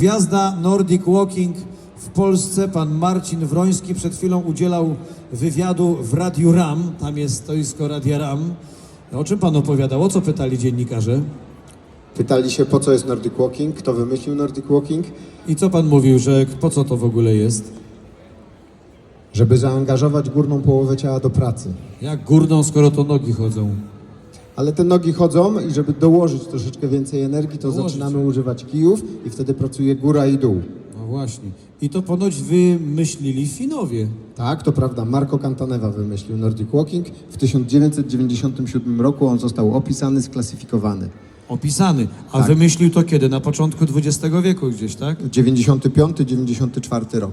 Gwiazda Nordic Walking w Polsce, pan Marcin Wroński przed chwilą udzielał wywiadu w Radiu RAM, tam jest stoisko Radia RAM. O czym pan opowiadał? O co pytali dziennikarze? Pytali się, po co jest Nordic Walking, kto wymyślił Nordic Walking, I co pan mówił, że po co to w ogóle jest? żeby zaangażować górną połowę ciała do pracy. Jak górną, skoro to nogi chodzą? Ale te nogi chodzą i żeby dołożyć troszeczkę więcej energii, to Dołożyć. zaczynamy używać kijów i wtedy pracuje góra i dół. No właśnie. I to ponoć wymyślili Finowie. Tak, to prawda. Marco Cantaneva wymyślił Nordic Walking. W 1997 roku on został opisany, sklasyfikowany. Opisany. A Tak. wymyślił to kiedy? Na początku XX wieku gdzieś, tak? 95-94 rok.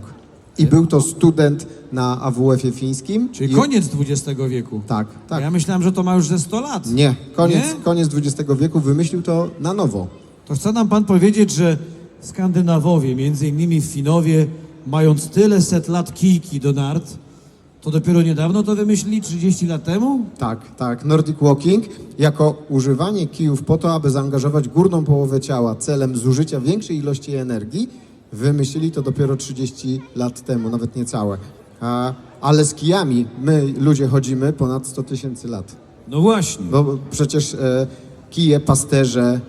I był to student na AWF-ie fińskim. Czyli I- koniec XX wieku. Tak, tak. Ja myślałem, że to ma już ze 100 lat. Nie, koniec, Nie? koniec XX wieku wymyślił to na nowo. To chce nam pan powiedzieć, że Skandynawowie, między innymi Finowie, mając tyle set lat kijki do nart, to dopiero niedawno to wymyślili 30 lat temu? Tak, tak. Nordic Walking jako używanie kijów po to, aby zaangażować górną połowę ciała celem zużycia większej ilości energii, wymyślili to dopiero 30 lat temu, nawet niecałe. A, ale z kijami my, ludzie, chodzimy ponad 100 tysięcy lat. No właśnie. Bo przecież e, kije, pasterze,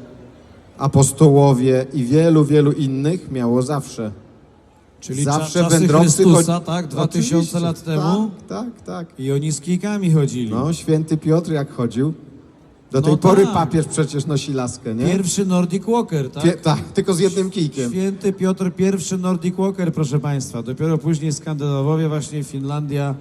apostołowie i wielu, wielu innych miało zawsze. Czyli zawsze cza- czasy wędrowcy Chrystusa, chodzi- tak? 2000 Oczywiście, lat temu. Tak, tak, tak. I oni z kijkami chodzili. No, święty Piotr jak chodził. Do No tej pory tak. papież przecież nosi laskę, nie? Pierwszy Nordic Walker, tak? Pie- tak, tylko z jednym kijkiem. Święty Piotr I Nordic Walker, proszę Państwa. Dopiero później Skandynawowie, właśnie Finlandia.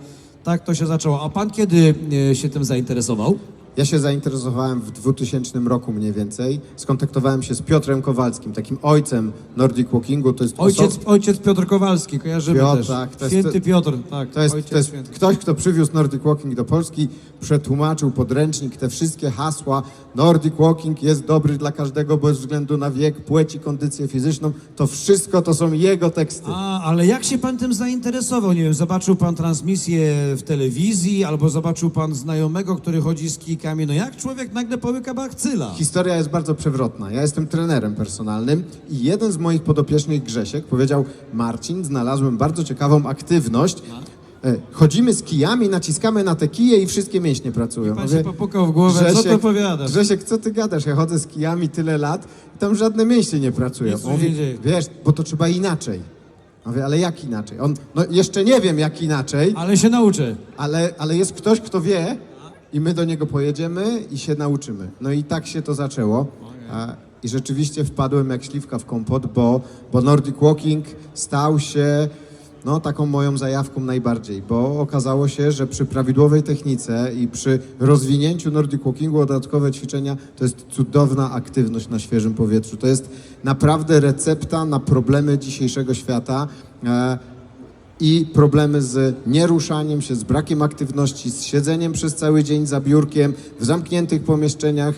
Tak to się zaczęło. A pan kiedy e, się tym zainteresował? Ja się zainteresowałem w 2000 roku mniej więcej. Skontaktowałem się z Piotrem Kowalskim, takim ojcem Nordic Walkingu. To jest Ojciec, oso- ojciec Piotr Kowalski, kojarzymy Piotr, też. tak, to jest- Święty Piotr, tak. To jest, ojciec to jest święty. ktoś, kto przywiózł Nordic Walking do Polski, przetłumaczył podręcznik, te wszystkie hasła. Nordic Walking jest dobry dla każdego bez względu na wiek, płeć i kondycję fizyczną. To wszystko to są jego teksty. A, ale jak się pan tym zainteresował? Nie wiem, zobaczył pan transmisję w telewizji, albo zobaczył pan znajomego, który chodzi z No jak człowiek nagle połyka bakcyla? Historia jest bardzo przewrotna. Ja jestem trenerem personalnym i jeden z moich podopiecznych, Grzesiek, powiedział: Marcin, znalazłem bardzo ciekawą aktywność. E, Chodzimy z kijami, naciskamy na te kije i wszystkie mięśnie pracują. Pan Mówię, się popukał w głowę, co to powiadasz? Grzesiek, co ty gadasz? Ja chodzę z kijami tyle lat i tam żadne mięśnie nie pracują. Nic tu On się mówi, nie dzieje. wiesz, bo to trzeba inaczej. Mówię, ale jak inaczej? On, no jeszcze nie wiem jak inaczej, Ale się nauczę. ale, ale jest ktoś, kto wie i my do niego pojedziemy i się nauczymy. No i tak się to zaczęło. A, I rzeczywiście wpadłem jak śliwka w kompot, bo, bo Nordic Walking stał się no, taką moją zajawką najbardziej, bo okazało się, że przy prawidłowej technice i przy rozwinięciu Nordic Walkingu dodatkowe ćwiczenia to jest cudowna aktywność na świeżym powietrzu. To jest naprawdę recepta na problemy dzisiejszego świata. E, i problemy z nieruszaniem się, z brakiem aktywności, z siedzeniem przez cały dzień za biurkiem, w zamkniętych pomieszczeniach,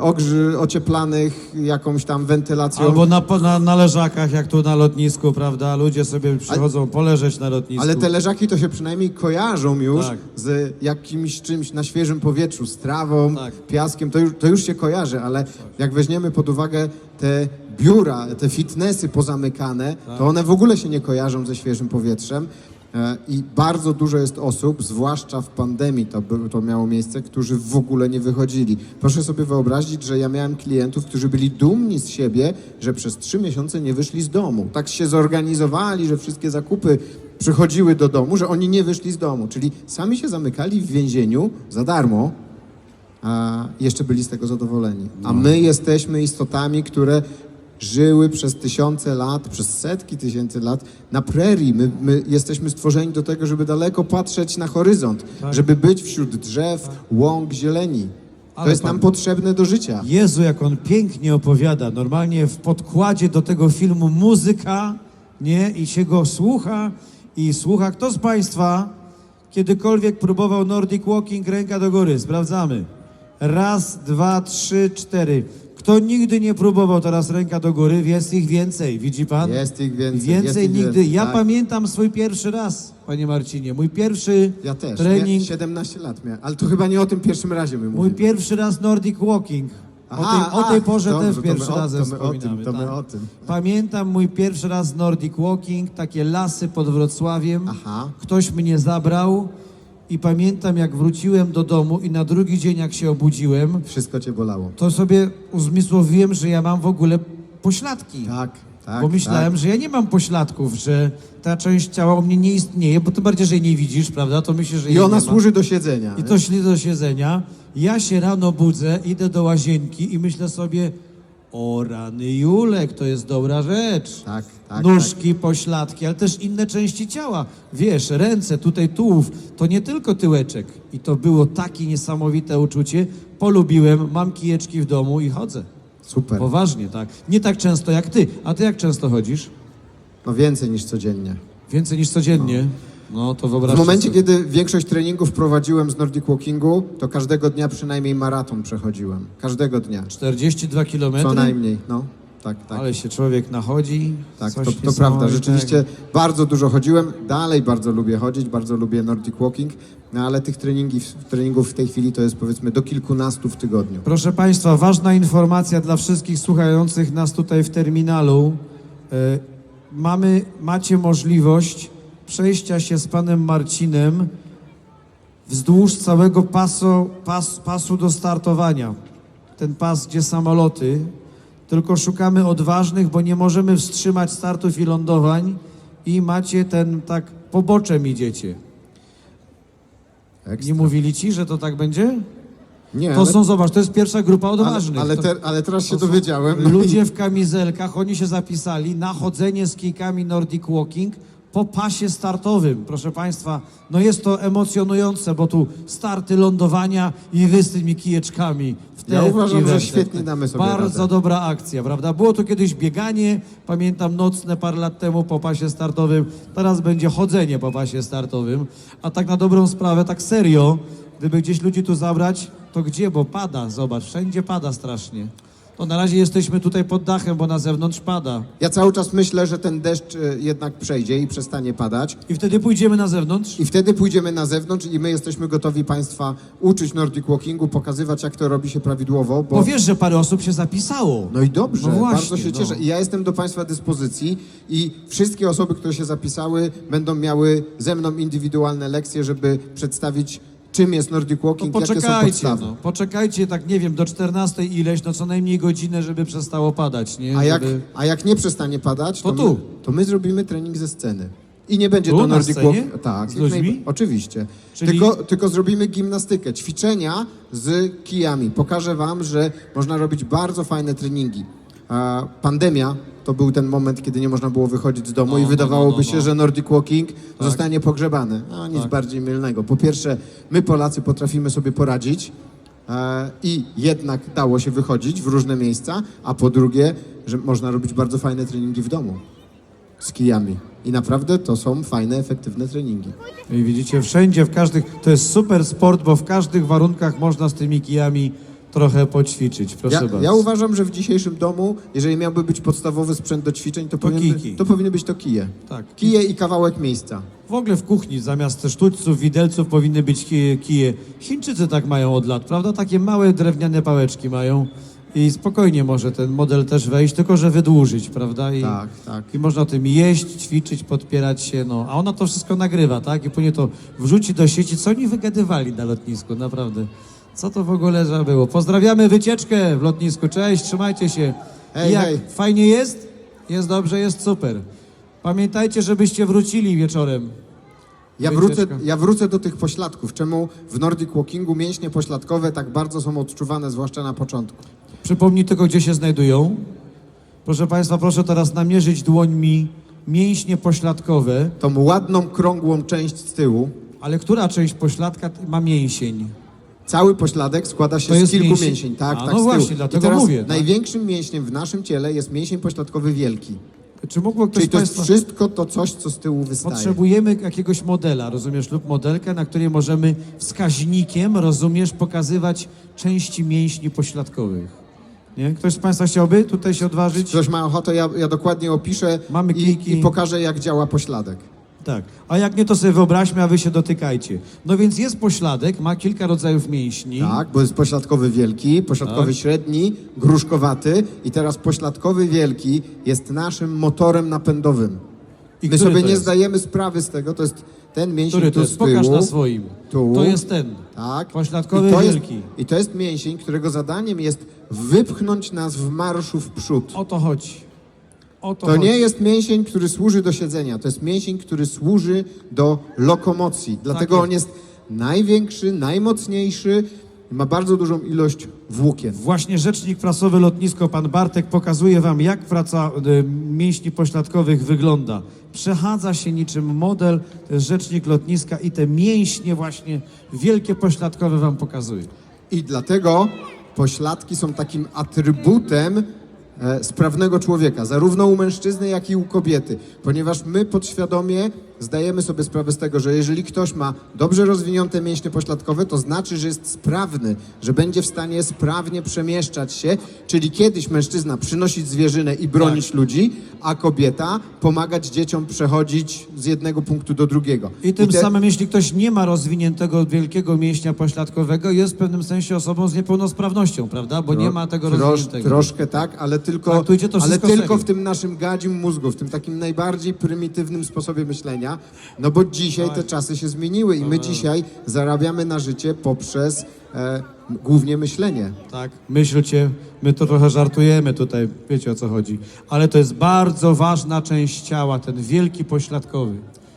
ogrzy, ocieplanych jakąś tam wentylacją. Albo na, na, na leżakach, jak tu na lotnisku, prawda? Ludzie sobie przychodzą poleżeć na lotnisku. Ale te leżaki to się przynajmniej kojarzą już Tak. z jakimś czymś na świeżym powietrzu, z trawą, Tak. piaskiem, to już, to już się kojarzy, ale jak weźmiemy pod uwagę te biura, te fitnessy pozamykane, Tak. to one w ogóle się nie kojarzą ze świeżym powietrzem. E, I bardzo dużo jest osób, zwłaszcza w pandemii to, to miało miejsce, którzy w ogóle nie wychodzili. Proszę sobie wyobrazić, że ja miałem klientów, którzy byli dumni z siebie, że przez trzy miesiące nie wyszli z domu. Tak się zorganizowali, że wszystkie zakupy przychodziły do domu, że oni nie wyszli z domu. Czyli sami się zamykali w więzieniu za darmo, a jeszcze byli z tego zadowoleni. A my jesteśmy istotami, które żyły przez tysiące lat, przez setki tysięcy lat na prerii. My, my jesteśmy stworzeni do tego, żeby daleko patrzeć na horyzont, Tak. żeby być wśród drzew, łąk, zieleni. To Ale jest pan- nam potrzebne do życia. Jezu, jak on pięknie opowiada. Normalnie w podkładzie do tego filmu muzyka, nie? I się go słucha i słucha. Kto z Państwa kiedykolwiek próbował Nordic Walking ręka do góry? Sprawdzamy. Raz, dwa, trzy, cztery. Kto nigdy nie próbował teraz ręka do góry, jest ich więcej, widzi Pan? Jest ich więcej. Więcej jest ich nigdy. więcej, Ja tak. pamiętam swój pierwszy raz, Panie Marcinie. Mój pierwszy Ja też. trening. Ja 17 lat miałem, ale to chyba nie o tym pierwszym razie my Mój mówimy. pierwszy raz Nordic Walking. O tej- o tej porze dobrze, też pierwszy my o- razem to my o tym, wspominamy, To my tak. o tym. Pamiętam mój pierwszy raz Nordic Walking, takie lasy pod Wrocławiem. Aha. Ktoś mnie zabrał i pamiętam jak wróciłem do domu i na drugi dzień jak się obudziłem, Wszystko cię bolało. to sobie uzmysłowiłem, że ja mam w ogóle pośladki. Tak, tak. bo myślałem, tak. że ja nie mam pośladków, że ta część ciała u mnie nie istnieje, bo tym bardziej, że jej nie widzisz, prawda? To myślę, że I jej ona nie ma. służy do siedzenia. I nie? to śli do siedzenia. Ja się rano budzę, idę do łazienki i myślę sobie, o rany Julek, to jest dobra rzecz. Tak, tak. Nóżki, pośladki, ale też inne części ciała. Wiesz, ręce, tutaj tułów, to nie tylko tyłeczek. I to było takie niesamowite uczucie. Polubiłem, mam kijeczki w domu i chodzę. tak. Super. Poważnie, tak. Nie tak często jak ty. A ty jak często chodzisz? No więcej niż codziennie. Więcej niż codziennie. No to W momencie, sobie. kiedy większość treningów prowadziłem z Nordic Walkingu, to każdego dnia przynajmniej maraton przechodziłem. Każdego dnia. 42 km. Co najmniej, no. Tak, tak. Ale się człowiek nachodzi. Tak, to, coś to prawda. niesamowitego. Rzeczywiście bardzo dużo chodziłem. Dalej bardzo lubię chodzić, bardzo lubię Nordic Walking, no ale tych treningi, treningów w tej chwili to jest powiedzmy do kilkunastu w tygodniu. Proszę Państwa, ważna informacja dla wszystkich słuchających nas tutaj w terminalu. E, mamy, macie możliwość przejścia się z Panem Marcinem wzdłuż całego pasu, pas, pasu do startowania. Ten pas, gdzie samoloty. Tylko szukamy odważnych, bo nie możemy wstrzymać startów i lądowań i macie ten, tak, poboczem idziecie. Ekstra. Nie mówili Ci, że to tak będzie? Nie, To ale, są, zobacz, to jest pierwsza grupa ale, odważnych. ale, To- te, ale teraz się dowiedziałem. Ludzie w kamizelkach, oni się zapisali na chodzenie z kijkami Nordic Walking po pasie startowym. Proszę Państwa, no jest to emocjonujące, bo tu starty, lądowania i wy z tymi kijeczkami. W te Ja uważam, że świetnie damy sobie Bardzo radę. dobra akcja, prawda? Było to kiedyś bieganie, pamiętam nocne parę lat temu po pasie startowym, teraz będzie chodzenie po pasie startowym, a tak na dobrą sprawę, tak serio, gdyby gdzieś ludzi tu zabrać, to gdzie? Bo pada, zobacz, wszędzie pada strasznie. To na razie jesteśmy tutaj pod dachem, bo na zewnątrz pada. Ja cały czas myślę, że ten deszcz e, jednak przejdzie i przestanie padać. I wtedy pójdziemy na zewnątrz. I wtedy pójdziemy na zewnątrz i my jesteśmy gotowi Państwa uczyć Nordic Walkingu, pokazywać jak to robi się prawidłowo, bo... Bo wiesz, że parę osób się zapisało. No i dobrze, No właśnie, bardzo się no. cieszę. I ja jestem do Państwa dyspozycji i wszystkie osoby, które się zapisały, będą miały ze mną indywidualne lekcje, żeby przedstawić, czym jest Nordic No Walking, jakie są poczekajcie, podstawy. no. Poczekajcie, tak nie wiem, do 14 ileś, no co najmniej godzinę, żeby przestało padać, nie? A, jak, Żeby... a jak nie przestanie padać, To to, tu. My, to my zrobimy trening ze sceny. I nie będzie Tu, to Nordic scenie? Walk. Tak, Z ludźmi? Oczywiście. Czyli- Tylko, tylko zrobimy gimnastykę, ćwiczenia z kijami. Pokażę Wam, że można robić bardzo fajne treningi. Pandemia to był ten moment, kiedy nie można było wychodzić z domu No, i no, wydawałoby no, no, się, no. że Nordic Walking zostanie pogrzebany. A nic Tak. bardziej mylnego. Po pierwsze, my Polacy potrafimy sobie poradzić. E, I jednak dało się wychodzić w różne miejsca, a po drugie, że można robić bardzo fajne treningi w domu z kijami. I naprawdę to są fajne, efektywne treningi. I widzicie, wszędzie, w każdych, to jest super sport, bo w każdych warunkach można z tymi kijami trochę poćwiczyć, proszę Ja, bardzo. ja uważam, że w dzisiejszym domu, jeżeli miałby być podstawowy sprzęt do ćwiczeń, to, powinien by, to powinny być to kije. Tak. Kije i kawałek miejsca. W ogóle w kuchni zamiast sztućców, widelców powinny być kije, kije. Chińczycy tak mają od lat, prawda? Takie małe drewniane pałeczki mają i spokojnie może ten model też wejść, tylko że wydłużyć, prawda? I, Tak, tak. I można tym jeść, ćwiczyć, podpierać się, no. A ona to wszystko nagrywa, tak? I później to wrzuci do sieci. Co oni wygadywali na lotnisku, naprawdę? Co to w ogóle za było? Pozdrawiamy wycieczkę w lotnisku. Cześć, trzymajcie się. Hej, Jak? hej. Fajnie jest? Jest dobrze, jest super. Pamiętajcie, żebyście wrócili wieczorem. Ja Wycieczka. wrócę, ja wrócę do tych pośladków. Czemu w Nordic Walkingu mięśnie pośladkowe tak bardzo są odczuwane, zwłaszcza na początku? Przypomnij tylko, gdzie się znajdują. Proszę Państwa, proszę teraz namierzyć dłońmi mięśnie pośladkowe, Tą ładną, krągłą część z tyłu. ale która część pośladka ma mięsień? Cały pośladek składa się To z jest kilku mięsień? mięsień. Tak, A, tak, no z tyłu. właśnie, dlatego I teraz mówię, tak. największym mięśniem w naszym ciele jest mięsień pośladkowy wielki. Czy mógłby ktoś Czyli z to jest Państwa... wszystko to coś, co z tyłu wystaje. Potrzebujemy jakiegoś modela, rozumiesz, lub modelkę, na której możemy wskaźnikiem, rozumiesz, pokazywać części mięśni pośladkowych. Nie? Ktoś z Państwa chciałby tutaj się odważyć? Ktoś ma ochotę, ja, ja dokładnie opiszę Mamy i, i pokażę, jak działa pośladek. Tak. A jak nie, to sobie wyobraźmy, a wy się dotykajcie. No więc jest pośladek, ma kilka rodzajów mięśni. Tak, bo jest pośladkowy wielki, pośladkowy Tak. średni, gruszkowaty i teraz pośladkowy wielki jest naszym motorem napędowym. I My który sobie to nie jest? zdajemy sprawy z tego, to jest ten mięsień Który to tu jest? z Pokaż tyłu. na swoim. Tu. To jest ten. Tak. Pośladkowy I to wielki. Jest, I to jest mięsień, którego zadaniem jest wypchnąć nas w marszu w przód. O to chodzi. O to, To nie jest mięsień, który służy do siedzenia, to jest mięsień, który służy do lokomocji. Dlatego jest. on jest największy, najmocniejszy i ma bardzo dużą ilość włókien. Właśnie rzecznik prasowy lotnisko, pan Bartek, pokazuje wam, jak praca y, mięśni pośladkowych wygląda. Przechadza się niczym model, jest rzecznik lotniska i te mięśnie właśnie wielkie pośladkowe wam pokazuje. I dlatego pośladki są takim atrybutem e, sprawnego człowieka, zarówno u mężczyzny, jak i u kobiety, ponieważ my podświadomie zdajemy sobie sprawę z tego, że jeżeli ktoś ma dobrze rozwinięte mięśnie pośladkowe, to znaczy, że jest sprawny, że będzie w stanie sprawnie przemieszczać się, czyli kiedyś mężczyzna przynosić zwierzynę i bronić ludzi, a kobieta pomagać dzieciom przechodzić z jednego punktu do drugiego. I tym te- samym, jeśli ktoś nie ma rozwiniętego wielkiego mięśnia pośladkowego, jest w pewnym sensie osobą z niepełnosprawnością, prawda? Bo nie ma tego Trosz, rozwiniętego. troszkę tak, ale tylko, Traktujcie to ale wszystko tylko serio. w tym naszym gadzim mózgu, w tym takim najbardziej prymitywnym sposobie myślenia, no bo dzisiaj te czasy się zmieniły i my dzisiaj zarabiamy na życie poprzez e, głównie myślenie. Tak, myślcie, my to trochę żartujemy tutaj, wiecie o co chodzi. Ale to jest bardzo ważna część ciała, ten wielki pośladkowy.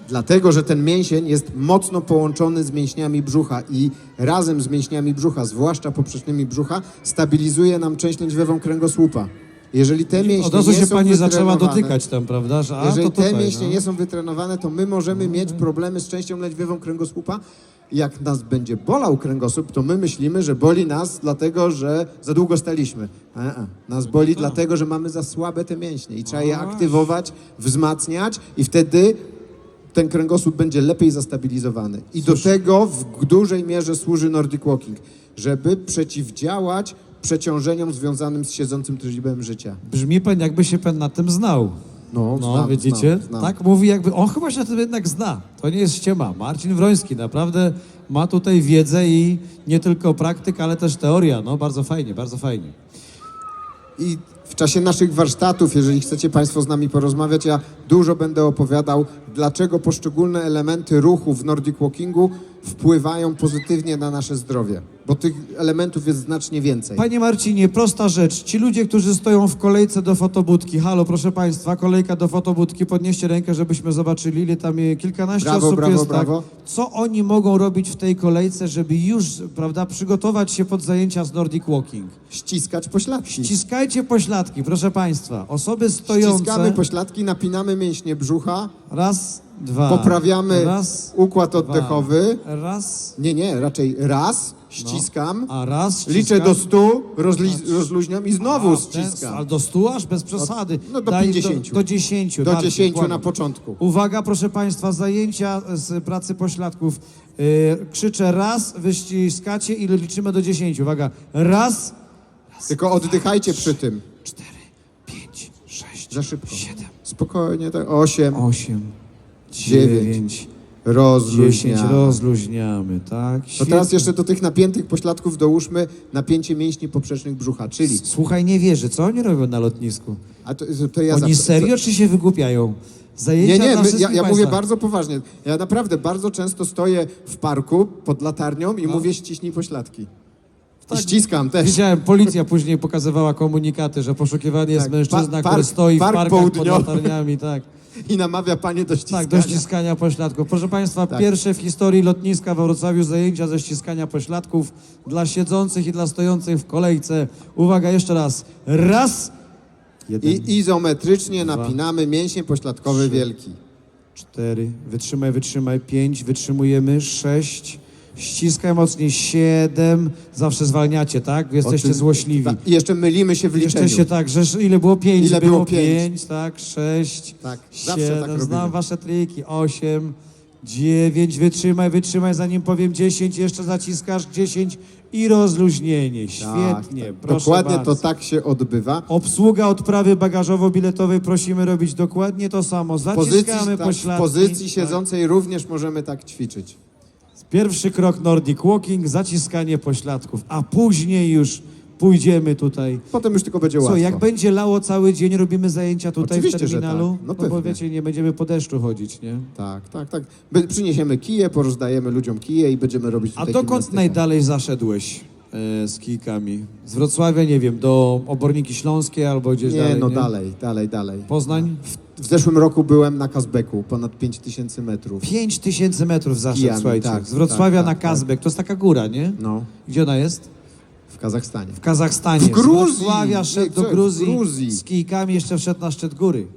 Dlatego, że ten mięsień jest mocno połączony z mięśniami brzucha i razem z mięśniami brzucha, zwłaszcza poprzecznymi brzucha, stabilizuje nam część lędźwiową kręgosłupa. Jeżeli te mięśnie Od razu nie się są pani zaczęła wytrenowane- dotykać tam, prawda? Że, a, Jeżeli to tutaj, te mięśnie no. nie są wytrenowane, to my możemy mieć problemy z częścią lędźwiową kręgosłupa. Jak nas będzie bolał kręgosłup, to my myślimy, że boli nas dlatego, że za długo staliśmy. A, a. Nas boli dlatego, że mamy za słabe te mięśnie i trzeba je No. aktywować, wzmacniać i wtedy ten kręgosłup będzie lepiej zastabilizowany. I do tego w dużej mierze służy Nordic Walking, żeby przeciwdziałać przeciążeniom związanym z siedzącym trybem życia. Brzmi pan, jakby się pan na tym znał. No, No, znam, widzicie? znam, znam. Tak mówi jakby, on chyba się na tym jednak zna. To nie jest ściema. Marcin Wroński naprawdę ma tutaj wiedzę i nie tylko praktyk, ale też teoria. No, bardzo fajnie, bardzo fajnie. I w czasie naszych warsztatów, jeżeli chcecie Państwo z nami porozmawiać, ja dużo będę opowiadał, dlaczego poszczególne elementy ruchu w Nordic Walkingu wpływają pozytywnie na nasze zdrowie. Bo tych elementów jest znacznie więcej. Panie Marcinie, prosta rzecz. Ci ludzie, którzy stoją w kolejce do fotobudki, halo, proszę Państwa, kolejka do fotobudki, podnieście rękę, żebyśmy zobaczyli, ile tam je- kilkanaście Brawo, osób brawo, jest. brawo. Tak. Co oni mogą robić w tej kolejce, żeby już, prawda, przygotować się pod zajęcia z Nordic Walking? Ściskać pośladki. Ściskajcie pośladki, proszę Państwa. Osoby stojące... Ściskamy pośladki, napinamy mięśnie brzucha, Raz, dwa. poprawiamy Raz, układ dwa. oddechowy. Raz, Nie, nie, raczej raz, ściskam, a raz liczę ściskam. do stu, rozli- rozluźniam i znowu A, ściskam. Ale do stu aż bez przesady. no do Daj 50. Do, do 10. Do tak, 10 dokładnie. na początku. Uwaga, proszę Państwa, zajęcia z pracy pośladków. Yy, krzyczę raz, wy ściskacie i liczymy do 10. Uwaga, raz, Tylko oddychajcie przy tym. cztery, pięć, sześć, Za szybko. siedem, Spokojnie, tak. Osiem, osiem, Dziewięć. rozluźniamy. dziesięć. Rozluźniamy, tak? To teraz jeszcze do tych napiętych pośladków dołóżmy napięcie mięśni poprzecznych brzucha, czyli... Słuchaj, nie wierzę, co oni robią na lotnisku? A to, to ja Oni zap- serio czy się wygłupiają? Zajęcia Nie, nie, dla my, wszystkich ja, ja mówię państwa. bardzo poważnie. Ja naprawdę bardzo często stoję w parku pod latarnią i mówię ściśnij pośladki. I Tak. ściskam też. Widziałem, policja później pokazywała komunikaty, że poszukiwany jest Tak, mężczyzna, pa- który park- stoi w park parkach pod południowy. latarniami, tak. I namawia panie do ściskania. Tak, do ściskania pośladków. Proszę Państwa, Tak. pierwsze w historii lotniska we Wrocławiu zajęcia ze ściskania pośladków dla siedzących i dla stojących w kolejce. Uwaga, jeszcze raz. Raz, jeden, I izometrycznie napinamy mięsień pośladkowy wielki. cztery, wytrzymaj, wytrzymaj, pięć, wytrzymujemy, sześć, ściskaj mocniej, siedem, zawsze zwalniacie, tak? Jesteście O tym- złośliwi. Tak, I jeszcze mylimy się w liczeniu. Jeszcze się tak, że ile było pięć? Ile było było pięć? pięć, tak, sześć, Tak, zawsze siedem, tak robimy. znam wasze triki, osiem, dziewięć, wytrzymaj, wytrzymaj, zanim powiem dziesięć, jeszcze zaciskasz dziesięć i rozluźnienie. Świetnie, Tak, proszę Dokładnie bardzo. to tak się odbywa. Obsługa odprawy bagażowo-biletowej prosimy robić dokładnie to samo. W pozycji, Zaciskamy tak, w pośladki. pozycji Tak. siedzącej również możemy tak ćwiczyć. Pierwszy krok Nordic Walking, zaciskanie pośladków, a później już pójdziemy tutaj. Potem już tylko będzie Co, łatwo. jak będzie lało cały dzień, robimy zajęcia tutaj Oczywiście, w że terminalu? tak. No bo wiecie, nie będziemy po deszczu chodzić, nie? Tak, tak, tak. By- Przyniesiemy kije, porozdajemy ludziom kije i będziemy robić A tutaj dokąd gimnastykę. najdalej zaszedłeś z kijkami? Z Wrocławia, nie wiem, do Oborniki Śląskie albo gdzieś Nie, dalej, no nie? dalej, dalej, dalej. Poznań? W zeszłym roku byłem na Kazbeku, ponad 5000 metrów. 5 tysięcy metrów zaszedł, Kijami, słuchajcie. tak, z Wrocławia tak, na tak, Kazbek. To jest taka góra, nie? No, Gdzie ona jest? w Kazachstanie. W Kazachstanie. W Gruzji! Z Wrocławia szedł do w Gruzji, Gruzji. z kijkami, jeszcze wszedł na szczyt góry.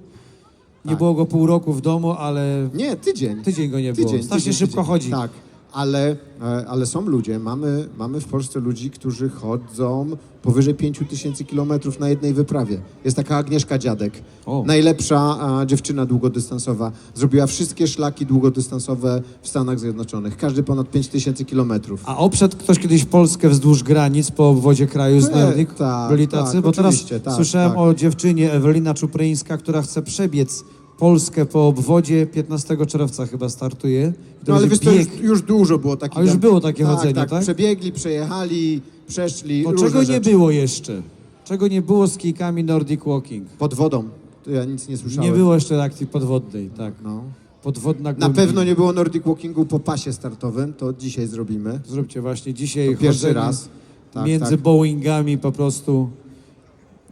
Nie Tak. było go pół roku w domu, ale Nie, tydzień. tydzień go nie było. Tydzień, Strasznie tydzień, szybko tydzień. chodzi. Tak, ale, e, ale są ludzie, mamy, mamy w Polsce ludzi, którzy chodzą powyżej 5000 kilometrów na jednej wyprawie. Jest taka Agnieszka Dziadek, O. najlepsza dziewczyna długodystansowa. Zrobiła wszystkie szlaki długodystansowe w Stanach Zjednoczonych. Każdy ponad 5000 kilometrów. A obszedł ktoś kiedyś Polskę wzdłuż granic po obwodzie kraju z Nie, Nordic? tak, Byli tak, tacy? Bo teraz oczywiście, tak, słyszałem tak. o dziewczynie Ewelina Czupryńska, która chce przebiec Polskę po obwodzie. 15 czerwca chyba startuje. I to No ale wiesz, będzie to bieg. już, już dużo było takich. A już było takie chodzenie, tak? tak? Przebiegli, przejechali, przeszli. To różne czego nie rzeczy. było jeszcze? Czego nie było z kijkami Nordic Walking? Pod wodą. To ja nic nie słyszałem. Nie było jeszcze akcji podwodnej, tak. No. Podwodna Na głębi. pewno nie było Nordic Walkingu po pasie startowym, to dzisiaj zrobimy. Zróbcie właśnie dzisiaj To pierwszy chodzenie raz. Tak, między tak. Boeingami po prostu.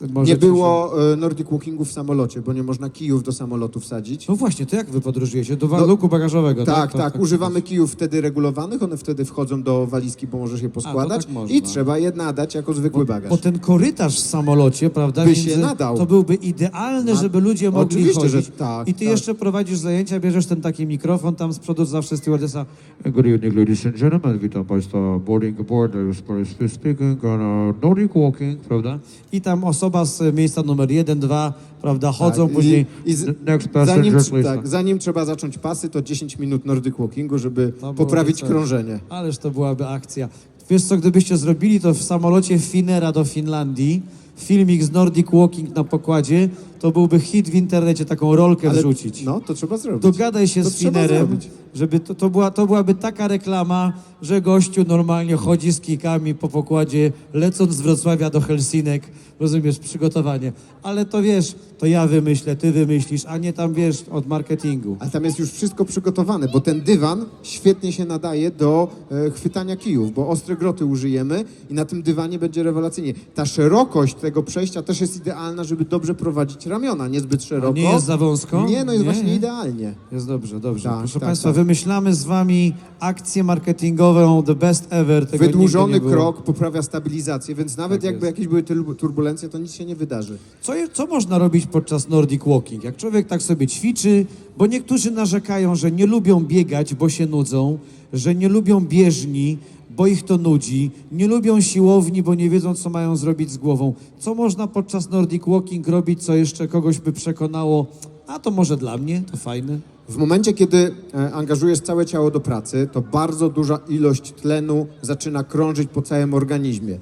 Nie Możecie było e, Nordic Walkingu w samolocie, bo nie można kijów do samolotu wsadzić. No właśnie, to jak wy podróżujecie? Do waluku bagażowego, tak? Tak, To- tak, używamy kijów wtedy regulowanych, one wtedy wchodzą do walizki, bo możesz je poskładać tak można. i trzeba je nadać jako zwykły bagaż. Bo ten korytarz w samolocie, prawda? By się nadał. To byłby idealny, Na- żeby ludzie mogli Oczywiście, chodzić. że tak, I ty tak. jeszcze prowadzisz zajęcia, bierzesz ten taki mikrofon tam z przodu zawsze stewardesa. Good evening, ladies and gentlemen. Witam Państwa boarding aboard. Aerospace speaking on Nordic Walking, prawda? I tam osoba z miejsca numer jeden, dwa, prawda, chodzą Tak, później. I, i z, next zanim, tak, zanim trzeba zacząć pasy, to 10 minut Nordic Walkingu, żeby było poprawić krążenie. Ależ to byłaby akcja. Wiesz co, gdybyście zrobili to w samolocie Finera do Finlandii, filmik z Nordic Walking na pokładzie, to byłby hit w internecie, taką rolkę Ale- wrzucić. No, to trzeba zrobić. Dogadaj się To z Finerem, żeby to, to, była, to byłaby taka reklama, że gościu normalnie chodzi z kikami po pokładzie, lecąc z Wrocławia do Helsinek, rozumiesz, przygotowanie. Ale to wiesz, to ja wymyślę, ty wymyślisz, a nie tam wiesz, od marketingu. Ale tam jest już wszystko przygotowane, bo ten dywan świetnie się nadaje do e, chwytania kijów, bo ostre groty użyjemy i na tym dywanie będzie rewelacyjnie. Ta szerokość tego przejścia też jest idealna, żeby dobrze prowadzić ramiona, niezbyt szeroko. nie jest za wąsko? Nie, no jest Nie, właśnie nie. idealnie. Jest dobrze, dobrze. Tak, Proszę tak, Państwa, tak. wymyślamy z Wami akcję marketingową The Best Ever. Tego Wydłużony nigdy nie było. krok poprawia stabilizację, więc nawet Tak jakby jest. jakieś były turbulencje, to nic się nie wydarzy. Co, je- co można robić podczas Nordic Walking? Jak człowiek tak sobie ćwiczy, bo niektórzy narzekają, że nie lubią biegać, bo się nudzą, że nie lubią bieżni, bo ich to nudzi, nie lubią siłowni, bo nie wiedzą, co mają zrobić z głową. Co można podczas Nordic Walking robić, co jeszcze kogoś by przekonało, a to może dla mnie, to fajne. W momencie, kiedy e, angażujesz całe ciało do pracy, to bardzo duża ilość tlenu zaczyna krążyć po całym organizmie.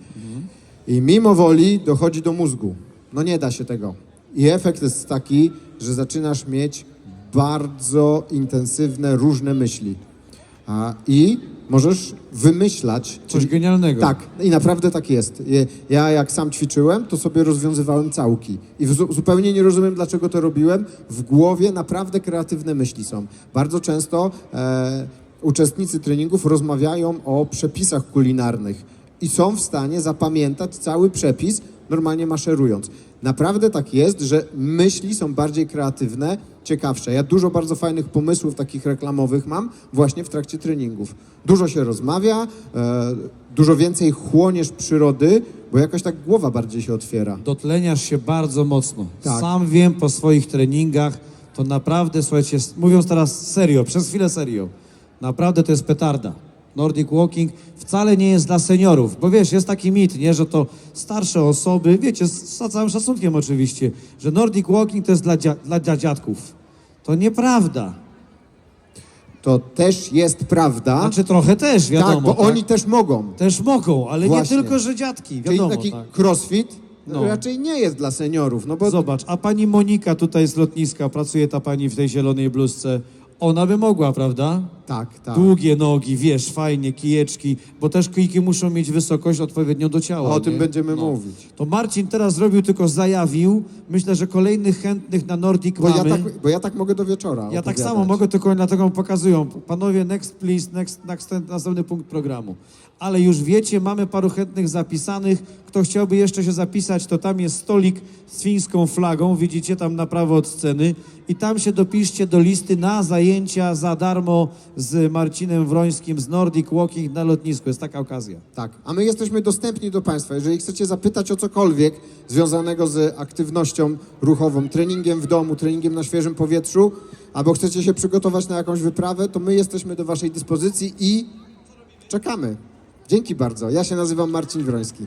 I mimo woli dochodzi do mózgu. No nie da się tego. I efekt jest taki, że zaczynasz mieć bardzo intensywne, różne myśli. A, I możesz wymyślać. Coś genialnego. Tak, i naprawdę tak jest. Je- Ja jak sam ćwiczyłem, to sobie rozwiązywałem całki. I w, zu- zupełnie nie rozumiem, dlaczego to robiłem. W głowie naprawdę kreatywne myśli są. Bardzo często e, uczestnicy treningów rozmawiają o przepisach kulinarnych i są w stanie zapamiętać cały przepis, normalnie maszerując. Naprawdę tak jest, że myśli są bardziej kreatywne, ciekawsze. Ja dużo bardzo fajnych pomysłów takich reklamowych mam właśnie w trakcie treningów. Dużo się rozmawia, e, dużo więcej chłoniesz przyrody, bo jakoś tak głowa bardziej się otwiera. Dotleniasz się bardzo mocno. Tak. Sam wiem po swoich treningach, to naprawdę, słuchajcie, mówiąc teraz serio, przez chwilę serio, naprawdę to jest petarda. Nordic Walking wcale nie jest dla seniorów, bo wiesz, jest taki mit, nie, że to starsze osoby, wiecie, z, z całym szacunkiem oczywiście, że Nordic Walking to jest dla, dzia, dla, dla dziadków. To nieprawda. to też jest prawda. Znaczy trochę też, wiadomo. tak, bo oni też mogą. też mogą, ale Właśnie. nie tylko, że dziadki, Czyli wiadomo. taki tak. crossfit No. raczej nie jest dla seniorów, no bo Zobacz, a pani Monika tutaj z lotniska, pracuje ta pani w tej zielonej bluzce, ona by mogła, prawda? tak, tak. Długie nogi, wiesz, fajnie, kijeczki, bo też kijki muszą mieć wysokość odpowiednią do ciała. O tym nie? będziemy No. mówić. To Marcin teraz zrobił, tylko zajawił. Myślę, że kolejnych chętnych na Nordic Bo ja, mamy. tak, bo ja tak mogę do wieczora Ja tak opowiadać. samo mogę, tylko dlatego pokazują. Panowie, next please, next, next, następny punkt programu. Ale już wiecie, mamy paru chętnych zapisanych. Kto chciałby jeszcze się zapisać, to tam jest stolik z fińską flagą. Widzicie tam na prawo od sceny. I tam się dopiszcie do listy na zajęcia za darmo z Marcinem Wrońskim z Nordic Walking na lotnisku. Jest taka okazja. Tak, a my jesteśmy dostępni do Państwa. Jeżeli chcecie zapytać o cokolwiek związanego z aktywnością ruchową, treningiem w domu, treningiem na świeżym powietrzu, albo chcecie się przygotować na jakąś wyprawę, to my jesteśmy do Waszej dyspozycji i czekamy. Dzięki bardzo. Ja się nazywam Marcin Wroński.